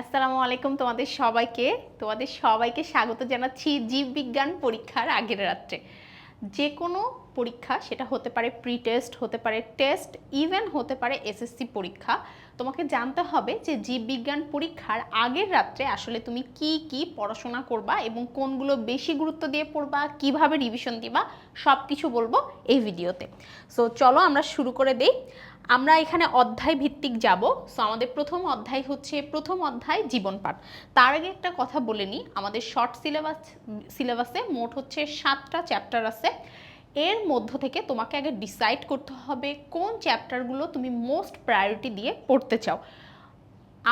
আসসালামু আলাইকুম তোমাদের সবাইকে। তোমাদের সবাইকে স্বাগত জানাচ্ছি জীববিজ্ঞান পরীক্ষার আগের রাত্রে। যে কোনো পরীক্ষা, সেটা হতে পারে প্রি টেস্ট হতে পারে টেস্ট ইভেন হতে পারে এসএসসি পরীক্ষা। তোমাকে জানতে হবে যে জীববিজ্ঞান পরীক্ষার আগের রাত্রে আসলে তুমি কি কি পড়াশোনা করবা এবং কোনগুলো বেশি গুরুত্ব দিয়ে পড়বা, কীভাবে রিভিশন দিবা সব কিছু বলব এই ভিডিওতে সো চলো আমরা শুরু করে দেই। আমরা এখানে অধ্যায় ভিত্তিক যাব। সো আমাদের প্রথম অধ্যায় হচ্ছে প্রথম অধ্যায় জীবন পাঠ। তার আগে একটা কথা বলে নিই। আমাদের শর্ট সিলেবাস সিলেবাসে মোট হচ্ছে সাতটা চ্যাপ্টার আছে। এর মধ্য থেকে তোমাকে আগে ডিসাইড করতে হবে কোন চ্যাপ্টারগুলো তুমি মোস্ট প্রায়োরিটি দিয়ে পড়তে চাও।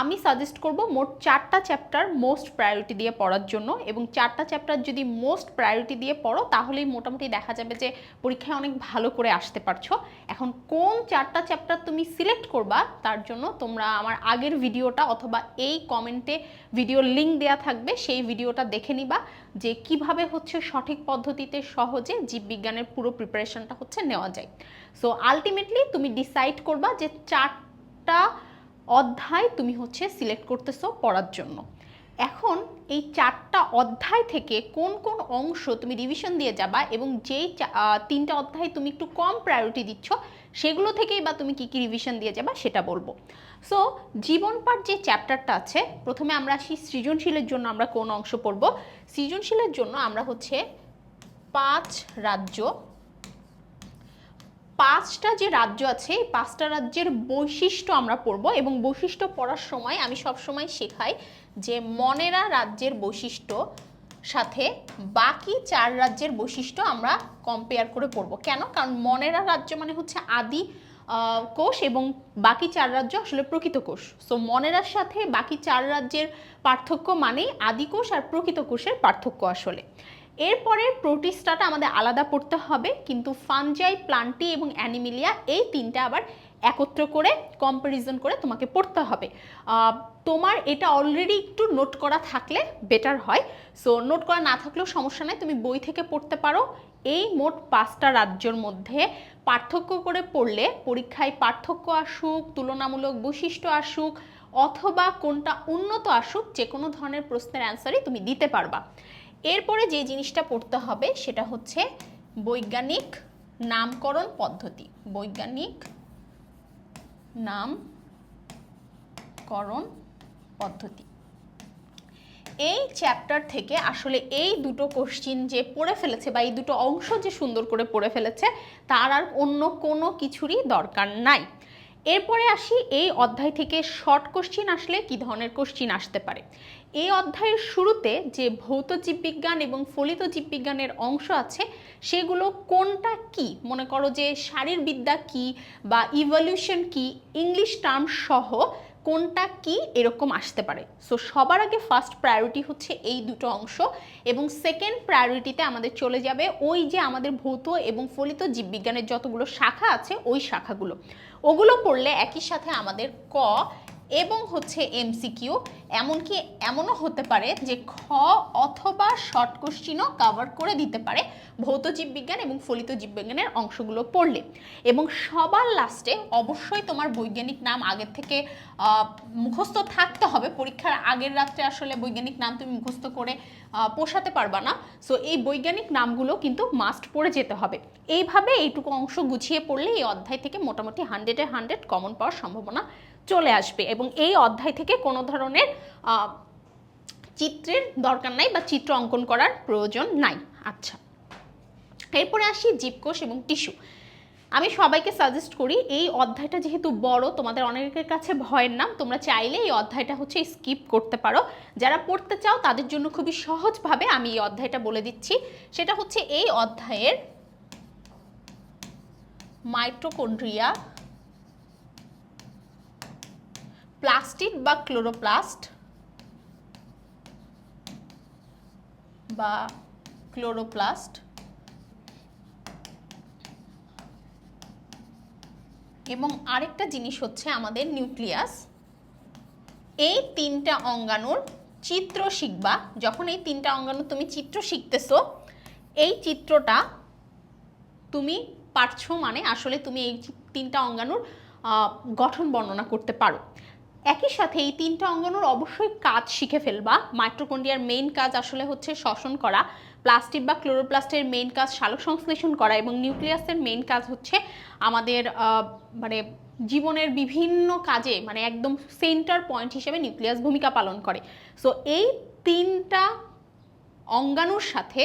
আমি সাজেস্ট করব মোট চারটা চ্যাপ্টার মোস্ট প্রায়োরিটি দিয়ে পড়ার জন্য এবং চারটা চ্যাপ্টার যদি মোস্ট প্রায়োরিটি দিয়ে পড়ো, তাহলেই মোটামুটি দেখা যাবে যে পরীক্ষায় অনেক ভালো করে আসতে পারছ। এখন কোন চারটা চ্যাপ্টার তুমি সিলেক্ট করবা, তার জন্য তোমরা আমার আগের ভিডিওটা অথবা এই কমেন্টে ভিডিও লিঙ্ক দেওয়া থাকবে, সেই ভিডিওটা দেখে নিবা যে কীভাবে হচ্ছে সঠিক পদ্ধতিতে সহজে জীববিজ্ঞানের পুরো প্রিপারেশনটা হচ্ছে নেওয়া যায়। সো আলটিমেটলি তুমি ডিসাইড করবা যে চারটা অধ্যায় তুমি হচ্ছে সিলেক্ট করতেছো পড়ার জন্য। এখন এই চারটা অধ্যায় থেকে কোন কোন অংশ তুমি রিভিশন দিয়ে যাবা এবং যেই তিনটা অধ্যায় তুমি একটু কম প্রায়োরিটি দিচ্ছ, সেগুলো থেকেই বা তুমি কি কি রিভিশন দিয়ে যাবা সেটা বলব। সো জীবন পাঠ যে চ্যাপ্টারটা আছে, প্রথমে আমরা আসি সৃজনশীলের জন্য আমরা কোন অংশ পড়ব। সৃজনশীলের জন্য আমরা হচ্ছে পাঁচ রাজ্য পাঁচটা যে রাজ্য আছে, এই পাঁচটা রাজ্যের বৈশিষ্ট্য আমরা পড়ব এবং বৈশিষ্ট্য পড়ার সময় আমি সব সময় শেখাই যে মনেরা রাজ্যের বৈশিষ্ট্য সাথে বাকি চার রাজ্যের বৈশিষ্ট্য আমরা কম্পেয়ার করে পড়ব। কেন? কারণ মনেরা রাজ্য মানে হচ্ছে আদি কোষ এবং বাকি চার রাজ্য আসলে প্রকৃত কোষ। সো মনেরার সাথে বাকি চার রাজ্যের পার্থক্য মানেই আদি কোষ আর প্রকৃত কোষের পার্থক্য আসলে। এরপরে প্রোটিস্টাটা আমাদের আলাদা পড়তে হবে, কিন্তু ফানজাই প্লান্টি এবং অ্যানিমিলিয়া এই তিনটা আবার একত্র করে কম্পারিজন করে তোমাকে পড়তে হবে। তোমার এটা অলরেডি একটু নোট করা থাকলে বেটার হয়। সো নোট করা না থাকলেও সমস্যা নাই, তুমি বই থেকে পড়তে পারো। এই মোট পাঁচটা রাজ্যর মধ্যে পার্থক্য করে পড়লে পরীক্ষায় পার্থক্য আসুক, তুলনামূলক বৈশিষ্ট্য আসুক, অথবা কোনটা উন্নত আসুক যে কোনো ধরনের প্রশ্নের অ্যান্সারই তুমি দিতে পারবা। এরপরে যে জিনিসটা পড়তে হবে সেটা হচ্ছে বৈজ্ঞানিক নামকরণ পদ্ধতি। বৈজ্ঞানিক নামকরণ পদ্ধতি। এই চ্যাপ্টার থেকে আসলে এই দুটো কোশ্চিন যে পড়ে ফেলেছে বা এই দুটো অংশ যে সুন্দর করে পড়ে ফেলেছে, তার আর অন্য কোনো কিছুরই দরকার নাই। এরপরে আসি, এই অধ্যায় থেকে শর্ট কোশ্চিন আসলে কি ধরনের কোশ্চিন আসতে পারে? এই অধ্যায়ের শুরুতে যে ভৌত জীববিজ্ঞান এবং ফলিত জীববিজ্ঞানের অংশ আছে, সেগুলো কোনটা কি? মনে করো যে শারীরবিদ্যা কি বা ইভলিউশন কি ইংলিশ টার্ম সহ কোনটা কি এরকম আসতে পারে। সো সবার আগে ফার্স্ট প্রায়োরিটি হচ্ছে এই দুটো অংশ এবং সেকেন্ড প্রায়োরিটিতে আমাদের চলে যাবে ওই যে আমাদের ভৌত এবং ফলিত জীববিজ্ঞানের যতগুলো শাখা আছে, ওই শাখাগুলো। ওগুলো পড়লে একই সাথে আমাদের ক এবং হচ্ছে এমসিকিউ এমনকি এমনও হতে পারে যে খ অথবা শর্ট কোশ্চিনও কাভার করে দিতে পারে ভৌত জীববিজ্ঞান এবং ফলিত জীববিজ্ঞানের অংশগুলো পড়লে। এবং সবার লাস্টে অবশ্যই তোমার বৈজ্ঞানিক নাম আগের থেকে মুখস্থ থাকতে হবে। পরীক্ষার আগের রাত্রে আসলে বৈজ্ঞানিক নাম তুমি মুখস্থ করে পোষাতে পারবা না। সো এই বৈজ্ঞানিক নামগুলো কিন্তু মাস্ট পড়ে যেতে হবে। এইভাবে এইটুকু অংশ গুছিয়ে পড়লে এই অধ্যায় থেকে মোটামুটি হান্ড্রেডে হান্ড্রেড কমন পাওয়ার সম্ভাবনা চলে আসবে এবং এই অধ্যায় থেকে কোনো ধরনের চিত্রের দরকার নাই বা চিত্র অঙ্কন করার প্রয়োজন নাই। আচ্ছা এরপরে আসি জীবকোষ এবং টিস্যু। আমি সবাইকে সাজেস্ট করি, এই অধ্যায়টা যেহেতু বড়, তোমাদের অনেকের কাছে ভয়ের নাম, তোমরা চাইলে এই অধ্যায়টা হচ্ছে স্কিপ করতে পারো। যারা পড়তে চাও, তাদের জন্য খুবই সহজভাবে আমি এই অধ্যায়টা বলে দিচ্ছি। সেটা হচ্ছে এই অধ্যায়ের মাইটোকন্ড্রিয়া প্লাস্টিড বা ক্লোরোপ্লাস্ট বা ক্লোরোপ্লাস্ট। এবং আরেকটা জিনিস হচ্ছে আমাদের নিউক্লিয়াস। এই তিনটা অঙ্গাণুর চিত্র শিখবা। যখন এই তিনটা অঙ্গাণু তুমি চিত্র শিখতেছো, এই চিত্রটা তুমি পারছ মানে আসলে তুমি এই তিনটা অঙ্গাণুর গঠন বর্ণনা করতে পারো। একই সাথে এই তিনটা অঙ্গাণুর অবশ্যই কাজ শিখে ফেলবা। মাইট্রোকন্ডিয়ার মেইন কাজ আসলে হচ্ছে শ্বসন করা প্লাস্টিক বা ক্লোরোপ্লাস্টের মেইন কাজ সালোক সংশ্লেষণ করা এবং নিউক্লিয়াসের মেইন কাজ হচ্ছে আমাদের মানে জীবনের বিভিন্ন কাজে মানে একদম সেন্টার পয়েন্ট হিসেবে নিউক্লিয়াস ভূমিকা পালন করে। সো এই তিনটা অঙ্গাণুর সাথে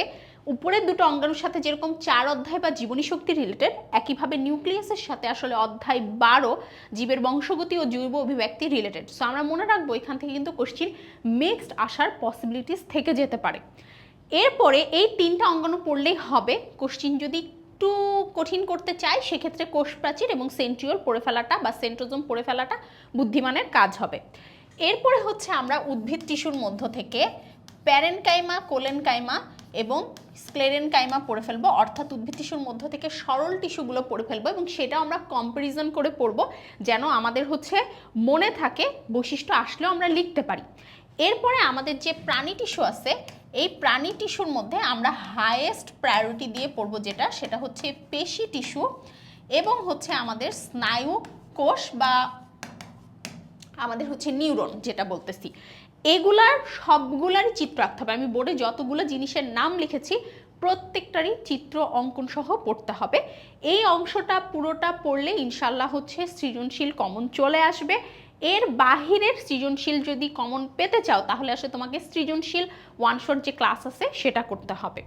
উপরের দুটো অঙ্গাণুর সাথে যেরকম চার অধ্যায় বা জীবনী শক্তি রিলেটেড একইভাবে নিউক্লিয়াসের সাথে আসলে অধ্যায় বারো জীবের বংশগতি ও জৈব অভিব্যক্তি রিলেটেড সো আমরা মনে রাখব এখান থেকে কিন্তু কোশ্চিন মিক্সড আসার পসিবিলিটিস থেকে যেতে পারে। এরপরে এই তিনটা অঙ্গাণু পড়লেই হবে। কোশ্চিন যদি একটু কঠিন করতে চাই সেক্ষেত্রে কোষ প্রাচীর এবং সেন্ট্রিওল পড়ে ফেলাটা বা সেন্ট্রোজম পড়ে ফেলাটা বুদ্ধিমানের কাজ হবে। এরপরে হচ্ছে আমরা উদ্ভিদ টিস্যুর মধ্য থেকে প্যারেনকাইমা কোলেনকাইমা এবং স্ক্লেরেনকাইমা পড়ে ফেলব, অর্থাৎ উদ্ভিদ টিস্যুর মধ্য থেকে সরল টিস্যুগুলো পড়ে ফেলব এবং সেটা আমরা কম্পারিজন করে পড়ব, যেন আমাদের হচ্ছে মনে থাকে, বৈশিষ্ট্য আসলেও আমরা লিখতে পারি। এরপরে আমাদের যে প্রাণী টিস্যু আছে, এই প্রাণী টিস্যুর মধ্যে আমরা হায়েস্ট প্রায়োরিটি দিয়ে পড়ব যেটা, সেটা হচ্ছে পেশি টিস্যু এবং হচ্ছে আমাদের স্নায়ু কোষ বা আমাদের হচ্ছে নিউরন যেটা বলতেছি। এগুলার সবগুলারই চিত্র আঁকতে হবে। আমি বোর্ডে যতগুলো জিনিসের নাম লিখেছি, প্রত্যেকটারই চিত্র অঙ্কন সহ পড়তে হবে। এই অংশটা পুরোটা পড়লে ইনশাল্লাহ হচ্ছে সৃজনশীল কমন চলে আসবে। এর বাহিরের সৃজনশীল যদি কমন পেতে চাও, তাহলে আসলে তোমাকে সৃজনশীল ওয়ান শট যে ক্লাস আছে, সেটা করতে হবে।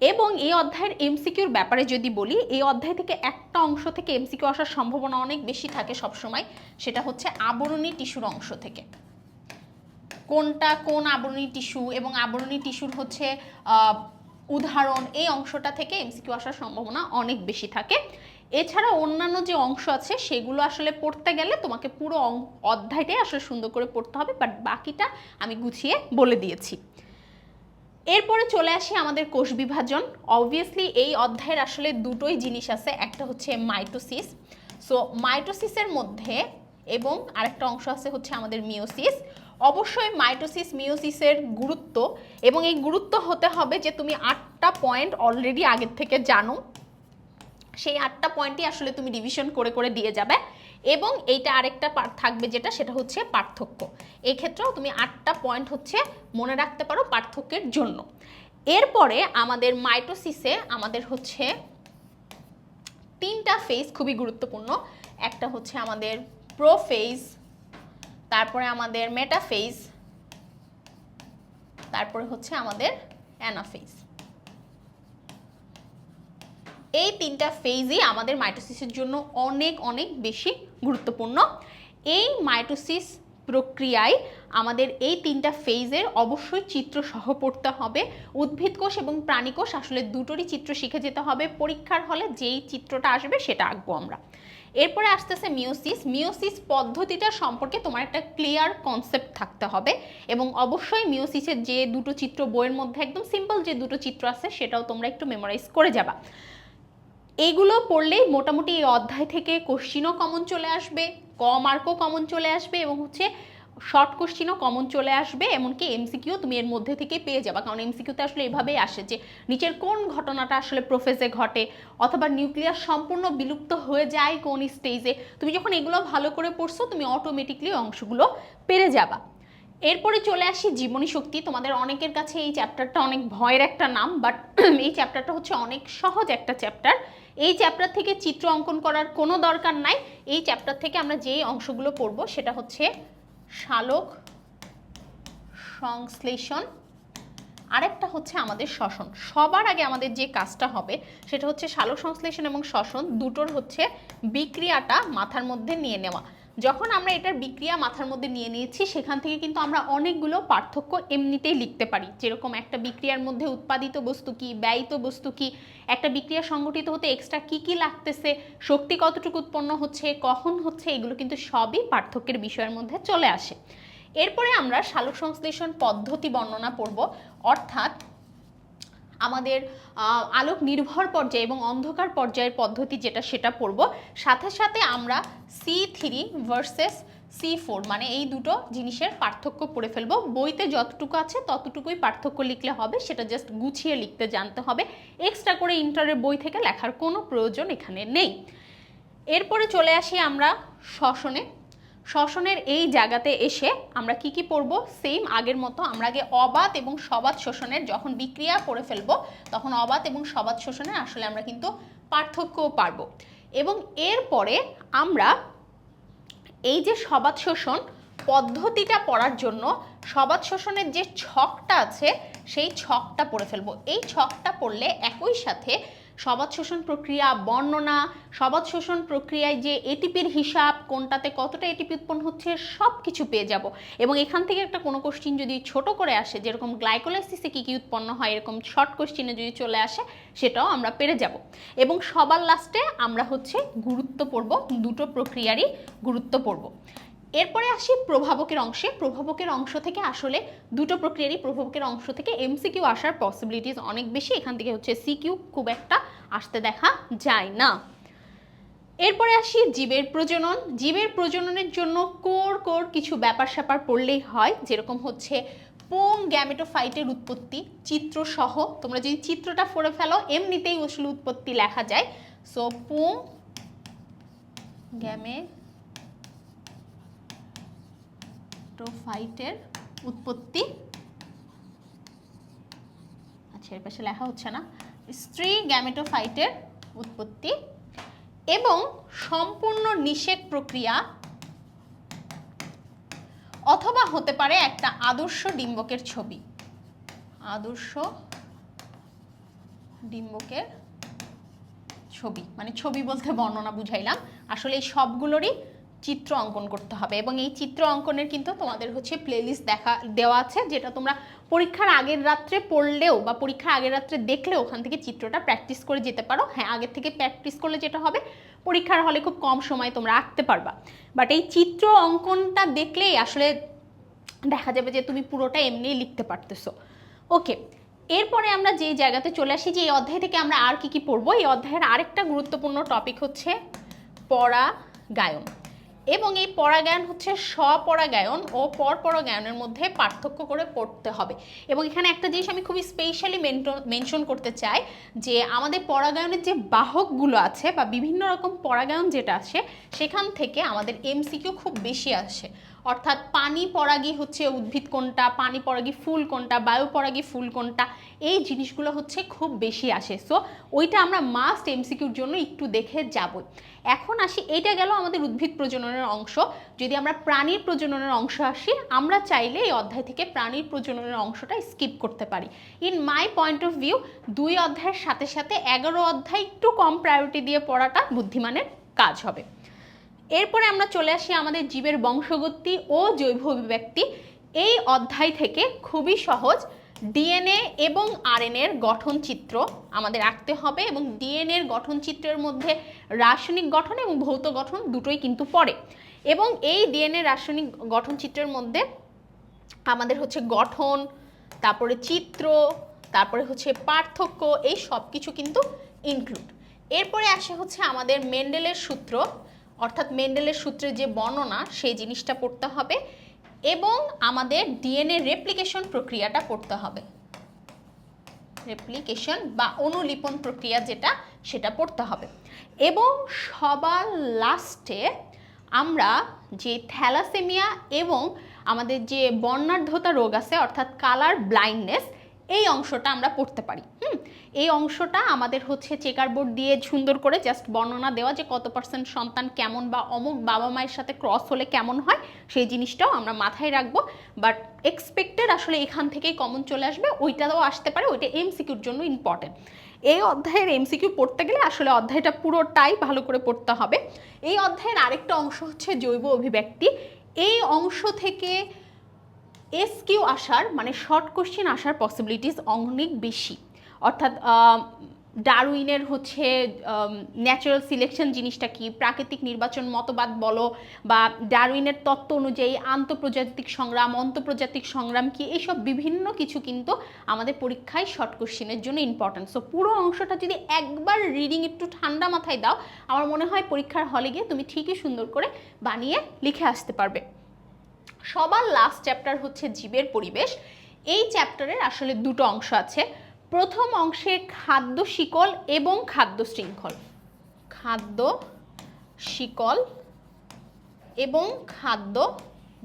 এবং এই অধ্যায়ের এমসিকিউর ব্যাপারে যদি বলি, এই অধ্যায় থেকে একটা অংশ থেকে এমসিকিউ আসার সম্ভাবনা অনেক বেশি থাকে সবসময়, সেটা হচ্ছে আবরণী টিস্যুর অংশ থেকে। কোনটা কোন আবরণী টিস্যু এবং আবরণী টিস্যুর হচ্ছে উদাহরণ, এই অংশটা থেকে এমসিকিউ আসার সম্ভাবনা অনেক বেশি থাকে। এছাড়া অন্যান্য যে অংশ আছে, সেগুলো আসলে পড়তে গেলে তোমাকে পুরো অধ্যায়টাই আসলে সুন্দর করে পড়তে হবে বাট বাকিটা আমি গুছিয়ে বলে দিয়েছি। এরপরে চলে আসি আমাদের কোষ বিভাজন। অবভিয়াসলি এই অধ্যায়ের আসলে দুটোই জিনিস আছে, একটা হচ্ছে মাইটোসিস। সো মাইটোসিসের মধ্যে এবং আরেকটা অংশ আছে হচ্ছে আমাদের মিওসিস অবশ্যই মাইটোসিস মিওসিসের গুরুত্ব এবং এই গুরুত্ব হতে হবে যে তুমি আটটা পয়েন্ট অলরেডি আগের থেকে জানো। সেই আটটা পয়েন্টই আসলে তুমি ডিভিশন করে করে দিয়ে যাবে এবং এইটা আরেকটা থাকবে যেটা, সেটা হচ্ছে পার্থক্য। এই ক্ষেত্রেও তুমি আটটা পয়েন্ট হচ্ছে মনে রাখতে পারো পার্থক্যের জন্য। এরপরে আমাদের মাইটোসিসে আমাদের হচ্ছে তিনটা ফেজ খুবই গুরুত্বপূর্ণ। একটা হচ্ছে আমাদের প্রোফেজ তারপরে আমাদের মেটাফেজ তারপরে হচ্ছে আমাদের অ্যানাফেজ এই তিনটা ফেজই আমাদের মাইটোসিসের জন্য অনেক অনেক বেশি গুরুত্বপূর্ণ। এই মাইটোসিস প্রক্রিয়ায় আমাদের এই তিনটা ফেজের অবশ্যই চিত্র সহ পড়তে হবে। উদ্ভিদ কোষ এবং প্রাণী কোষ আসলে দুটোরই চিত্র শিখে যেতে হবে। পরীক্ষার হলে যেই চিত্রটা আসবে সেটা আঁকবো আমরা। এরপরে আসতেছে মিওসিস মিওসিস পদ্ধতিটা সম্পর্কে তোমার একটা ক্লিয়ার কনসেপ্ট থাকতে হবে এবং অবশ্যই মিওসিসের যে দুটো চিত্র বইয়ের মধ্যে, একদম সিম্পল যে দুটো চিত্র আছে, সেটাও তোমরা একটু মেমোরাইজ করে যাবা। এইগুলো পড়লেই মোটামুটি এই অধ্যায় থেকে কোশ্চিনও কমন চলে আসবে। ক মার্কও কমন চলে আসবে এবং হচ্ছে শর্ট কোশ্চিনও কমন চলে আসবে, এমনকি এমসিকিউ তুমি এর মধ্যে থেকে পেয়ে যাবা। কারণ এমসিকিউতে আসলে এভাবেই আসে যে নিচের কোন ঘটনাটা আসলে প্রোফেসে ঘটে অথবা নিউক্লিয়াস সম্পূর্ণ বিলুপ্ত হয়ে যায় কোন স্টেজে তুমি যখন এগুলো ভালো করে পড়ছো, তুমি অটোমেটিকলি অংশগুলো পেরে যাবা। এরপরে চলে আসি জীবনী শক্তি। তোমাদের অনেকের কাছে এই চ্যাপ্টারটা অনেক ভয়ের একটা নাম বাট এই চ্যাপ্টারটা হচ্ছে অনেক সহজ একটা চ্যাপ্টার এই চ্যাপ্টার থেকে চিত্র অঙ্কন করার কোনো দরকার নাই। এই চ্যাপ্টার থেকে আমরা যেই অংশগুলো পড়ব সেটা হচ্ছে শালক সংশ্লেষণ, আরেকটা হচ্ছে আমাদের শ্বসন। সবার আগে আমাদের যে কাজটা হবে সেটা হচ্ছে শালক সংশ্লেষণ এবং শ্বসন, দুটোর হচ্ছে বিক্রিয়াটা মাথার মধ্যে নিয়ে নেওয়া। যখন আমরা এটার বিক্রিয়া মাথার মধ্যে নিয়ে নিয়েছি, সেখান থেকে কিন্তু আমরা অনেকগুলো পার্থক্য এমনিতেই লিখতে পারি। যেরকম একটা বিক্রিয়ার মধ্যে উৎপাদিত বস্তু কি, ব্যয়িত বস্তু কি, একটা বিক্রিয়া সংগঠিত হতে এক্সট্রা কি কি লাগতেছে, শক্তি কতটুকু উৎপন্ন হচ্ছে, কখন হচ্ছে, এগুলো কিন্তু সবই পার্থক্যের বিষয়ের মধ্যে চলে আসে। এরপরে আমরা সালোক সংশ্লেষণ পদ্ধতি বর্ণনা পড়ব অর্থাৎ আমাদের আলোক নির্ভর পর্যায়ে এবং অন্ধকার পর্যায়ের পদ্ধতি যেটা সেটা পড়ব। সাথে সাথে আমরা C three versus C four মানে এই দুটো জিনিসের পার্থক্য পড়ে ফেলব। বইতে যতটুকু আছে ততটুকুই পার্থক্য লিখলে হবে, সেটা জাস্ট গুছিয়ে লিখতে জানতে হবে। এক্সট্রা করে ইন্টারের বই থেকে লেখার কোনো প্রয়োজন এখানে নেই। এরপরে চলে আসি আমরা শ্বসনে শ্বসনের এই জায়গাতে এসে আমরা কি কি পড়ব? সেম আগের মতো আমরা আগে অবাত এবং সবাত শোষণের যখন বিক্রিয়া পড়ে ফেলব, তখন অবাত এবং সবাত শোষণের আসলে আমরা কিন্তু পার্থক্যও পারব। এবং এরপরে আমরা এই যে সবাত শোষণ পদ্ধতিটা পড়ার জন্য সবাত শোষণের যে ছকটা আছে, সেই ছকটা পড়ে ফেলব। এই ছকটা পড়লে একই সাথে সবাত শোষণ প্রক্রিয়া, বর্ণনা সবাত শোষণ প্রক্রিয়ায় যে এটিপির হিসাব, কোনটাতে কতটা এটিপি উৎপন্ন হচ্ছে সব কিছু পেয়ে যাব। এবং এখান থেকে একটা কোনো কোশ্চিন যদি ছোট করে আসে, যেরকম গ্লাইকোলাইসিসে কী কী উৎপন্ন হয়, এরকম শর্ট কোশ্চিনে যদি চলে আসে, সেটাও আমরা পেরে যাব। এবং সবার লাস্টে আমরা হচ্ছে গুরুত্ব পড়ব দুটো প্রক্রিয়ারই গুরুত্ব পড়ব। এরপরে আসি প্রভাবকের অংশে। প্রভাবকের অংশ থেকে আসলে দুটো প্রক্রিয়ারই প্রভাবকের অংশ থেকে এমসিকিউ আসার পসিবিলিটিস অনেক বেশি। এখান থেকে হচ্ছে সিকিউ খুব একটা আসতে দেখা যায় না। এরপরে আসি জীবের প্রজনন। জীবের প্রজননের জন্য কোর কোর কিছু ব্যাপার স্যাপার পড়লেই হয়, যেরকম হচ্ছে পোং গ্যামেটোফাইটের উৎপত্তি, চিত্র সহ। তোমরা যদি চিত্রটা পড়ে ফেলো, এমনিতেই আসলে উৎপত্তি লেখা যায়। সো পোং গ্যামে গ্যামেটোফাইটের উৎপত্তি। আচ্ছা এর পাশে লেখা হচ্ছে না। স্ত্রী গ্যামেটোফাইটের উৎপত্তি এবং সম্পূর্ণ নিষেক প্রক্রিয়া অথবা হতে পারে একটা আদর্শ ডিম্বকের ছবি। আদর্শ ডিম্বকের ছবি। মানে ছবি বলতে বর্ণনা বুঝাইলাম। আসলে এই সবগুলোরই চিত্র অঙ্কন করতে হবে। এবং এই চিত্র অঙ্কনের কিন্তু তোমাদের হচ্ছে প্লেলিস্ট দেখা, দেওয়া আছে, যেটা তোমরা পরীক্ষার আগের রাত্রে পড়লেও বা পরীক্ষার আগের রাত্রে দেখলেও ওখান থেকে চিত্রটা প্র্যাকটিস করে যেতে পারো। হ্যাঁ আগের থেকে প্র্যাকটিস করলে যেটা হবে, পরীক্ষার হলে খুব কম সময় তোমরা আঁকতে পারবা। বাট এই চিত্র অঙ্কনটা দেখলেই আসলে দেখা যাবে যে তুমি পুরোটা এমনিই লিখতে পারতেছো। ওকে এরপরে আমরা যে জায়গাতে চলে আসি, যে এই অধ্যায় থেকে আমরা আর কি কি পড়ব, এই অধ্যায়ের আরেকটা গুরুত্বপূর্ণ টপিক হচ্ছে পরাগায়ন এবং এই পরাগায়ন হচ্ছে স্বপরাগায়ন ও পরপরাগায়নের মধ্যে পার্থক্য করে পড়তে হবে। এবং এখানে একটা জিনিস আমি খুবই স্পেশালি মেনশন করতে চাই যে আমাদের পরাগায়নের যে বাহকগুলো আছে বা বিভিন্ন রকম পরাগায়ন যেটা আছে সেখান থেকে আমাদের এমসিকিউ খুব বেশি আসে। অর্থাৎ পানি পরাগী হচ্ছে উদ্ভিদ কোনটা, পানি পরাগী ফুল কোনটা, বায়ু পরাগী ফুল কোনটা, এই জিনিসগুলো হচ্ছে খুব বেশি আসে। সো ওইটা আমরা মাস্ট এমসিকিউর জন্য একটু দেখে যাব এখন আসি এটা গেল আমাদের উদ্ভিদ প্রজননের অংশ। যদি আমরা প্রাণীর প্রজননের অংশ আসি, আমরা চাইলে এই অধ্যায় থেকে প্রাণীর প্রজননের অংশটা স্কিপ করতে পারি। In my point of view দুই অধ্যায়ের সাথে সাথে এগারো অধ্যায় একটু কম প্রায়োরিটি দিয়ে পড়াটা বুদ্ধিমানের কাজ হবে। এরপরে আমরা চলে আসি আমাদের জীবের বংশগতি ও জৈব অভিব্যক্তি এই অধ্যায় থেকে খুবই সহজ। ডিএনএ এবং আরএনএর গঠন চিত্র আমাদের আঁকতে হবে এবং ডিএনএর গঠন চিত্রের মধ্যে রাসায়নিক গঠন এবং ভৌত গঠন দুটোই কিন্তু পড়ে। এবং এই ডিএনএ রাসায়নিক গঠন চিত্রের মধ্যে আমাদের হচ্ছে গঠন, তারপরে চিত্র, তারপরে হচ্ছে পার্থক্য, এই সব কিছু কিন্তু ইনক্লুড এরপরে আসে হচ্ছে আমাদের মেন্ডেলের সূত্র। অর্থাৎ মেন্ডেলের সূত্রের যে বর্ণনা, সেই জিনিসটা পড়তে হবে এবং আমাদের ডিএনএ রেপ্লিকেশন প্রক্রিয়াটা পড়তে হবে। রেপ্লিকেশন বা অনুলিপন প্রক্রিয়া যেটা, সেটা পড়তে হবে। এবং সবার লাস্টে আমরা যে থ্যালাসেমিয়া এবং আমাদের যে বর্ণাঢ্যতা রোগ আছে, অর্থাৎ কালার ব্লাইন্ডনেস, এই অংশটা আমরা পড়তে পারি। হুম? এই অংশটা আমাদের হচ্ছে চেকার বোর্ড দিয়ে সুন্দর করে জাস্ট বর্ণনা দেওয়া যে কত পার্সেন্ট সন্তান কেমন বা অমুক বাবা মায়ের সাথে ক্রস হলে কেমন হয়, সেই জিনিসটাও আমরা মাথায় রাখব। বাট এক্সপেক্টেড আসলে এখান থেকেই কমন চলে আসবে, ওইটাও আসতে পারে, ওইটা এমসিকিউর জন্য ইম্পর্টেন্ট এই অধ্যায়ের এমসিকিউ পড়তে গেলে আসলে অধ্যায়টা পুরোটাই ভালো করে পড়তে হবে। এই অধ্যায়ের আরেকটা অংশ হচ্ছে জৈব অভিব্যক্তি। এই অংশ থেকে এস কিউ আসার মানে শর্ট কোশ্চেন আসার পসিবিলিটিস অনেক বেশি। অর্থাৎ ডারউইনের হচ্ছে ন্যাচারাল সিলেকশন জিনিসটা কি? প্রাকৃতিক নির্বাচন মতবাদ বলো বা ডারউইনের তত্ত্ব অনুযায়ী আন্তঃপ্রজাতিক সংগ্রাম, অন্তঃপ্রজাতিক সংগ্রাম কি? এইসব বিভিন্ন কিছু কিন্তু আমাদের পরীক্ষায় শর্ট কোশ্চেনের জন্য ইম্পর্ট্যান্ট সো পুরো অংশটা যদি একবার রিডিং একটু ঠান্ডা মাথায় দাও, আমার মনে হয় পরীক্ষার হলে গিয়ে তুমি ঠিকই সুন্দর করে বানিয়ে লিখে আসতে পারবে। সবার লাস্ট চ্যাপ্টার হচ্ছে জীবের পরিবেশ। এই চ্যাপ্টারের আসলে দুটো অংশ আছে। প্রথম অংশে খাদ্য শিকল এবং খাদ্য শৃঙ্খল। খাদ্য শিকল এবং খাদ্য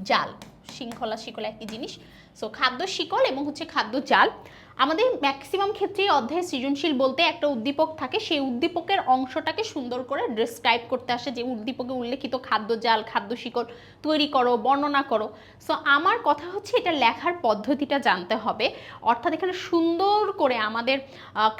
জাল। শৃঙ্খলা শিকল একই জিনিস। সো খাদ্য শিকল এবং হচ্ছে খাদ্য জাল। আমাদের ম্যাক্সিমাম ক্ষেত্রে অধ্যায় সৃজনশীল বলতে একটা উদ্দীপক থাকে, সেই উদ্দীপকের অংশটাকে সুন্দর করে ডিসক্রাইব করতে আসে যে উদ্দীপকে উল্লেখিত খাদ্য জাল, খাদ্য শিকড় তৈরি করো, বর্ণনা করো। সো আমার কথা হচ্ছে এটা লেখার পদ্ধতিটা জানতে হবে। অর্থাৎ এখানে সুন্দর করে আমাদের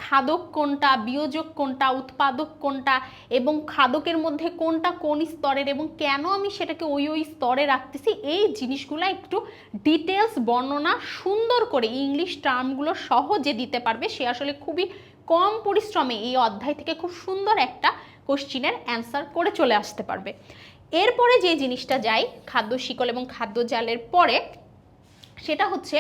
খাদক কোনটা, বিয়োজক কোনটা, উৎপাদক কোনটা এবং খাদকের মধ্যে কোনটা কোন স্তরের এবং কেন আমি সেটাকে ওই ওই স্তরে রাখতেছি, এই জিনিসগুলো একটু ডিটেলস বর্ণনা সুন্দর করে ইংলিশ টার্মগুলো সহজে দিতে পারবে। সে আসলে খুবই কম পরিশ্রমে এই অধ্যায় থেকে খুব সুন্দর একটা কোশ্চিনের অ্যান্সার করে চলে আসতে পারবে। এরপরে যে জিনিসটা যায়, খাদ্য শিকল এবং খাদ্য জালের পরে, সেটা হচ্ছে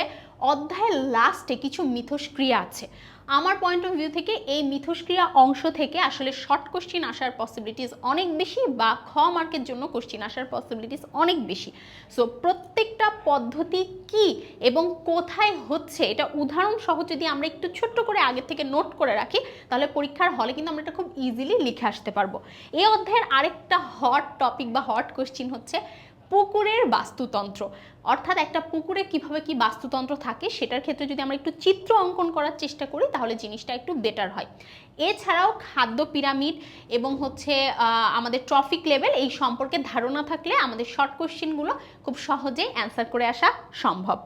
অধ্যায়ের লাস্টে কিছু মিথস্ক্রিয়া আছে। আমার পয়েন্ট অফ ভিউ থেকে এই মিথস্ক্রিয়া অংশ থেকে আসলে শর্ট কোশ্চিন আসার পসিবিলিটিস অনেক বেশি বা খ মার্কের জন্য কোশ্চিন আসার পসিবিলিটিস অনেক বেশি। সো প্রত্যেকটা পদ্ধতি কি এবং কোথায় হচ্ছে এটা উদাহরণ সহ যদি আমরা একটু ছোট্ট করে আগে থেকে নোট করে রাখি, তাহলে পরীক্ষার হলে কিন্তু আমরা এটা খুব ইজিলি লিখে আসতে পারব। এই অধ্যায়ের আরেকটা হট টপিক বা হট কোশ্চিন হচ্ছে পুকুরের বাস্তুতন্ত্র। অর্থাৎ একটা পুকুরে কীভাবে কি বাস্তুতন্ত্র থাকে সেটার ক্ষেত্রে যদি আমরা একটু চিত্র অঙ্কন করার চেষ্টা করি, তাহলে জিনিসটা একটু বেটার হয়। এছাড়াও খাদ্য পিরামিড এবং হচ্ছে আমাদের ট্রফিক লেভেল এই সম্পর্কে ধারণা থাকলে আমাদের শর্ট কোশ্চেনগুলো খুব সহজেই অ্যান্সার করে আসা সম্ভব।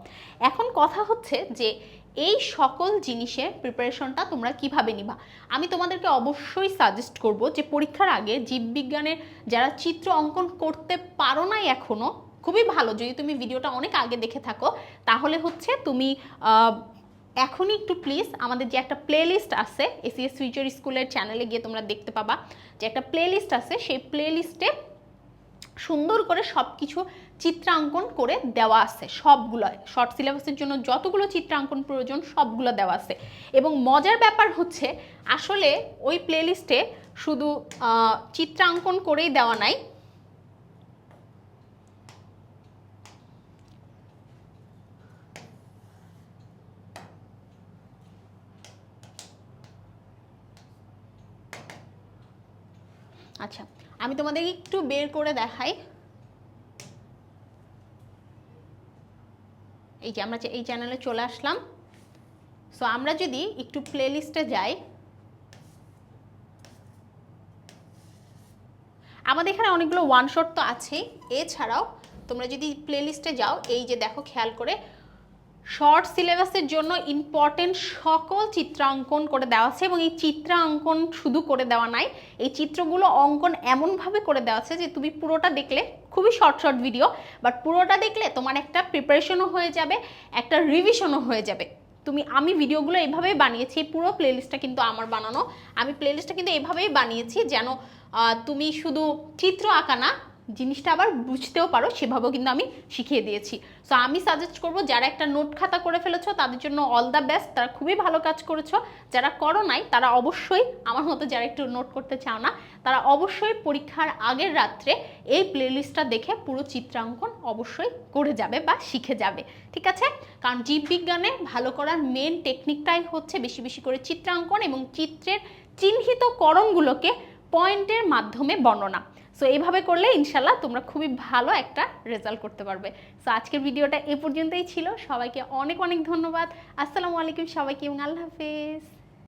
এখন কথা হচ্ছে যে এই সকল জিনিসের প্রিপারেশনটা তোমরা কীভাবে নিবা? আমি তোমাদেরকে অবশ্যই সাজেস্ট করব যে পরীক্ষার আগে জীববিজ্ঞানের যারা চিত্র অঙ্কন করতে পারো নাই এখনও, খুবই ভালো। যদি তুমি ভিডিওটা অনেক আগে দেখে থাকো, তাহলে হচ্ছে তুমি এখনই একটু প্লিজ আমাদের যে একটা প্লেলিস্ট আছে এসিএস ফিউচার স্কুলের চ্যানেলে গিয়ে তোমরা দেখতে পাবা। যে একটা প্লেলিস্ট আছে, সেই প্লেলিস্টে সুন্দর করে সব কিছু চিত্রাঙ্কন করে দেওয়া আছে সবগুলো শর্ট সিলেবাসের জন্য যতগুলো চিত্রাঙ্কন প্রয়োজন, সবগুলো দেওয়া আছে। এবং মজার ব্যাপার হচ্ছে, আসলে ওই প্লেলিস্টে শুধু চিত্রাঙ্কন করেই দেওয়া নাই আচ্ছা আমি তোমাদের একটু বের করে দেখাই। এই যে আমরা এই চ্যানেলে চলে আসলাম। সো আমরা যদি একটু প্লেলিস্টে যাই। আমাদের এখানে অনেকগুলো ওয়ান শট তো আছেই। এছাড়াও তোমরা যদি প্লেলিস্টে যাও, এই যে দেখো, খেয়াল করে শর্ট সিলেবাসের জন্য ইম্পর্টেন্ট সকল চিত্রাঙ্কন করে দেওয়া আছে এবং এই চিত্রাঙ্কন শুধু করে দেওয়া নাই, এই চিত্রগুলো অঙ্কন এমনভাবে করে দেওয়া আছে যে তুমি পুরোটা দেখলে, খুবই শর্ট শর্ট ভিডিও বাট পুরোটা দেখলে তোমার একটা প্রিপারেশনও হয়ে যাবে, একটা রিভিশনও হয়ে যাবে। তুমি, আমি ভিডিওগুলো এইভাবেই বানিয়েছি পুরো প্লেলিস্টটা কিন্তু আমার বানানো। আমি প্লেলিস্টটা কিন্তু এভাবেই বানিয়েছি যেন তুমি শুধু চিত্র আঁকা না জিনিসটা আবার বুঝতেও পারো, সেভাবেও কিন্তু আমি শিখিয়ে দিয়েছি। সো আমি সাজেস্ট করব, যারা একটা নোট খাতা করে ফেলেছো, তাদের জন্য অল দ্য বেস্ট তারা খুবই ভালো কাজ করেছ। যারা করো নাই, তারা অবশ্যই আমার মতো যারা একটু নোট করতে চাও না, তারা অবশ্যই পরীক্ষার আগের রাত্রে এই প্লেলিস্টটা দেখে পুরো চিত্রাঙ্কন অবশ্যই করে যাবে বা শিখে যাবে, ঠিক আছে? কারণ জীববিজ্ঞানে ভালো করার মেন টেকনিকটাই হচ্ছে বেশি বেশি করে চিত্রাঙ্কন এবং চিত্রের চিহ্নিত করণগুলোকে পয়েন্টের মাধ্যমে বর্ণনা। সো এইভাবে করলে ইনশাল্লাহ তোমরা খুবই ভালো একটা রেজাল্ট করতে পারবে। সো আজকের ভিডিওটা এ পর্যন্তই ছিল। সবাইকে অনেক অনেক ধন্যবাদ। আসসালামু আলাইকুম সবাইকে এবং আল্লাহ হাফেজ।